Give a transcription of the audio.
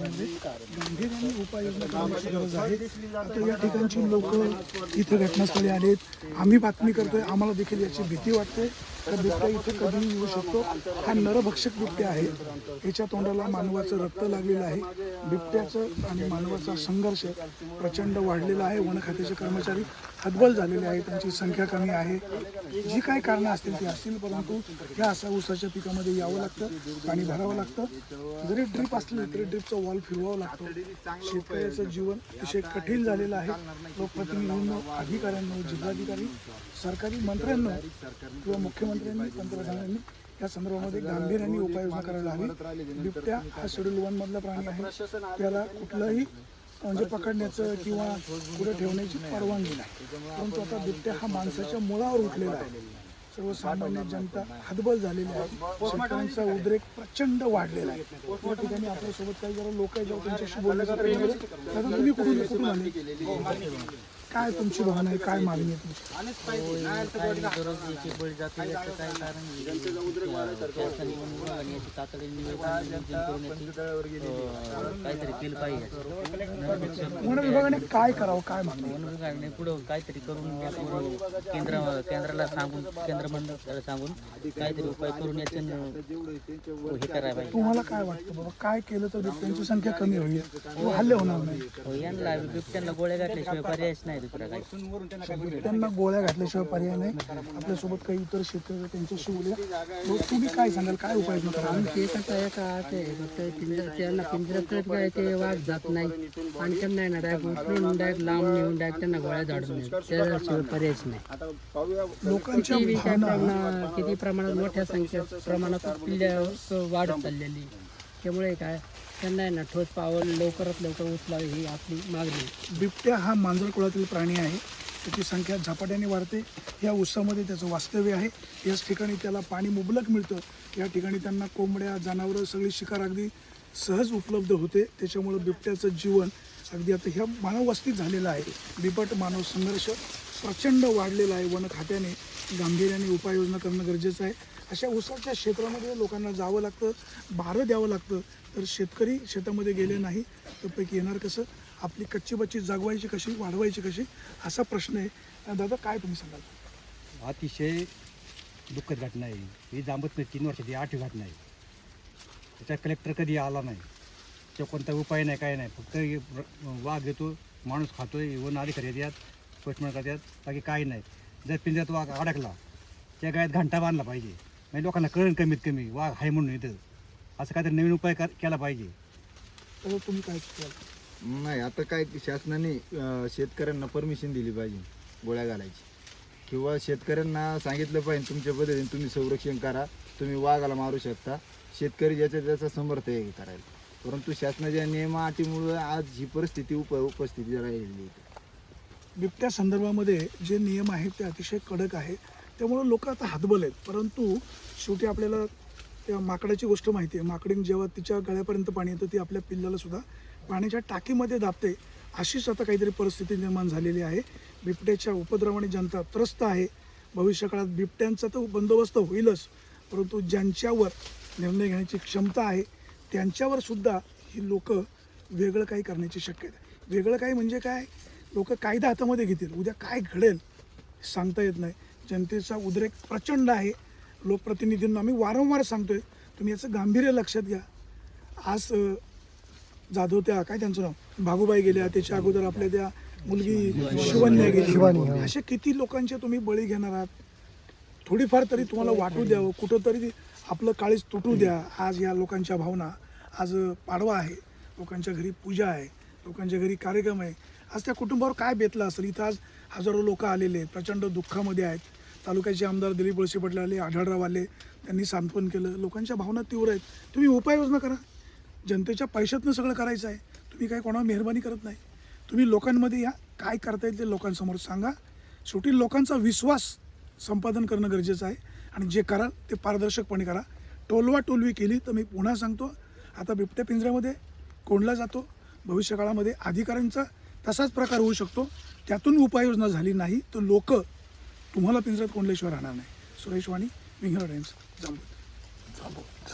म्हणजे संदर्भामध्ये गांभीर्याने उपाययोजना करण्याची गरज आहे. आता या ठिकाणची लोक इथे घटनास्थळी आलेत. आम्ही बातमी करतोय. आम्हाला देखील याची भीती वाटते. तर बिबट्या इथे कधीही येऊ शकतो? हा नरभक्षक बिबट्या आहे. याच्या तोंडाला मानवाचं रक्त लागलेलं आहे. बिबट्याचं आणि मानवाचा संघर्ष प्रचंड वाढलेला आहे. वन खात्याचे कर्मचारी हतबल झालेले आहेत. त्यांची संख्या कमी आहे. जी काही कारणं असतील ती असतील परंतु ह्या असा ऊसाच्या पिकामध्ये यावं लागतं पाणी भरावं लागतं. जरी ड्रीप असली तरी ड्रीपचा वॉल फिरवावं लागतो. शेतकऱ्याचं जीवन अतिशय कठीण झालेलं आहे. लोकप्रतिनिधींना अधिकाऱ्यांना जिल्हाधिकारी सरकारी मंत्र्यांना किंवा मुख्यमंत्री मुख्यमंत्र्यांनी पंतप्रधानांनी या संदर्भामध्ये गांभीर्याने उपाययोजना करायला हवी. बिबट्या हा शेड्यूल वन मधला प्राणी आहे. त्याला कुठलंही म्हणजे पकडण्याचं किंवा पुढे ठेवण्याची परवानगी नाही. परंतु आता बिबट्या हा माणसाच्या मुळावर उठलेला आहे. सर्वसामान्य जनता हतबल झालेली आहे. शेतकऱ्यांचा उद्रेक प्रचंड वाढलेला आहे. या ठिकाणी आपल्यासोबत काही जरा लोक आहेत जेव्हा त्यांच्याशी बोलण्याचा प्रयत्न तुम्ही कुठून कुठून आले? काय तुमची भावना आहे? काय मागणी आहे तुमची? काहीतरी केलं पाहिजे वन विभागाने काय करावं? काय मागणी वन विभागाने पुढं काहीतरी करून केंद्र केंद्राला सांगून केंद्र मंडळाला सांगून काहीतरी उपाय करून याचं हे करायला पाहिजे. तुम्हाला काय वाटतं बाबा? काय केलं तर बिबट्यांची संख्या कमी होईल? व हल्ले होणार नाही हो, यांना बिबट्यांना गोळ्या घातल्याशिवाय पर्यायच नाही. बिबट्यांना गोळ्या घातल्याशिवाय पर्याय नाही. आपल्यासोबत काही इतर शेतकरी त्यांच्याशी बोलूया. हो, तुम्ही काय सांगाल? काय उपाययोजना कराल ते कसं आहे का ते फक्त पिंजर त्यांना पिंजऱ्यात काय ते वाघ जात नाही. आणि त्यांना आहे ना डायरेक्ट उचलून डायरेक्ट लांब नेऊन डायरेक्ट त्यांना गोळ्या झाडून नाही त्याशिवाय पर्यायच नाही. लोकांच्या किती काय भावना. प्रमाणात किती प्रमाणात मोठ्या संख्या प्रमाणात पिल्ल्या वाढत चाललेली. त्यामुळे काय त्यांना आहे ना ठोस पावल लवकरात लवकर उचलावे ही आपली मागणी. आहे. बिबट्या हा मांजर कुळातील प्राणी आहे. त्याची संख्या झपाट्याने वाढते. या उत्सवामध्ये त्याचं वास्तव्य आहे. याच ठिकाणी त्याला पाणी मुबलक मिळतं. या ठिकाणी त्यांना कोंबड्या जनावरं सगळी शिकार अगदी सहज उपलब्ध होते. त्याच्यामुळं बिबट्याचं जीवन अगदी आता ह्या मानववस्तीत झालेलं आहे. बिबट मानव संघर्ष प्रचंड वाढलेला आहे. वन खात्याने गांभीर्याने उपाययोजना करणं गरजेचं आहे. अशा उसाच्या क्षेत्रामध्ये लोकांना जावं लागतं बारं द्यावं लागतं. तर शेतकरी शेतामध्ये गेले नाही तर पैकी येणार कसं? आपली कच्ची बच्ची जगवायची कशी वाढवायची कशी? असा प्रश्न आहे. दादा काय तुम्ही सांगाल? अतिशय दुःखद घटना आहे. ही जांबत नाही तीन वर्षाची आठवी घटना आहे. त्याचा कलेक्टर कधी आला नाही. त्या कोणता उपाय नाही काय नाही. फक्त वाघ येतो माणूस खातोय वन अधिकारी येतात पोस्टमॅन करतात बाकी काही नाही. जर पिंजऱ्यात वाघ अडकला त्या गायत घंटा बांधला पाहिजे. म्हणजे लोकांना कळण कमीत कमी वाघ आहे म्हणून इथं. असं काहीतरी नवीन उपाय कर केला पाहिजे. तर तुम्ही काय नाही आता काय की शासनाने अं, शेतकऱ्यांना परमिशन दिली पाहिजे गोळ्या घालायची. किंवा शेतकऱ्यांना सांगितलं पाहिजे तुमच्या पद्धतीने तुम्ही संरक्षण करा तुम्ही वाघाला मारू शकता. शेतकरी ज्याच्या त्याचा समर्थ आहे हे करायला. परंतु शासनाच्या नियम अटीमुळे आज ही परिस्थिती उप उपस्थिती राहिलेली आहे. बिबट्या संदर्भामध्ये जे नियम आहेत ते अतिशय कडक आहे. त्यामुळं लोक आता हातबल आहेत. परंतु शेवटी आपल्याला त्या माकडाची गोष्ट माहिती आहे. माकडीन जेव्हा तिच्या गळ्यापर्यंत पाणी येतं ती आपल्या पिल्लाला सुद्धा पाण्याच्या टाकीमध्ये दाबते. अशीच आता काहीतरी परिस्थिती निर्माण झालेली आहे. बिबट्याच्या उपद्रवाने जनता त्रस्त आहे. भविष्यकाळात बिबट्यांचा तर बंदोबस्त होईलच. परंतु ज्यांच्यावर निर्णय घेण्याची क्षमता आहे त्यांच्यावर सुद्धा ही लोक वेगळं काही करण्याची शक्यता आहे. वेगळं काही म्हणजे काय? लोक कायदा हातामध्ये घेतील. उद्या काय घडेल सांगता येत नाही. जनतेचा उद्रेक प्रचंड आहे. लोकप्रतिनिधींना आम्ही वारंवार सांगतोय तुम्ही याचं गांभीर्य लक्षात घ्या. आज जाधव त्या काय त्यांचं नाव? भागूबाई गेल्या त्याच्या अगोदर आपल्या त्या मुलगी शिवन्या गेली. असे किती लोकांचे तुम्ही बळी घेणार आहात? थोडीफार तरी तुम्हाला वाटू द्यावं कुठंतरी आपलं काळीज तुटू द्या. आज या लोकांच्या भावना आज पाडवा आहे. लोकांच्या घरी पूजा आहे. लोकांच्या घरी कार्यक्रम आहे. आज त्या कुटुंबावर काय बेतलं असेल? इथं आज हजारो लोक आलेले आहेत प्रचंड दुःखामध्ये आहेत. तालुक्याचे आमदार दिलीप वळसे पाटील आले आढळराव आले त्यांनी सांत्वन केलं. लोकांच्या भावना तीव्र आहेत. तुम्ही उपाययोजना करा. जनतेच्या पैशातनं सगळं करायचं आहे. तुम्ही काय कोणावर मेहरबानी करत नाही. तुम्ही लोकांमध्ये या. काय करता येईल ते लोकांसमोर सांगा. शेवटी लोकांचा विश्वास संपादन करणं गरजेचं आहे. आणि जे कराल ते पारदर्शकपणे करा. टोलवा टोलवी केली तर मी पुन्हा सांगतो आता बिबट्या पिंजऱ्यामध्ये कोंडला जातो. भविष्यकाळामध्ये अधिकाऱ्यांचा तसाच प्रकार होऊ शकतो. त्यातून उपाययोजना झाली नाही तर लोकं तुम्हाला पिंजऱ्यात कोंडल्याशिवाय राहणार नाही. सुरेश वाणी विंगर टाइम्स जांबूत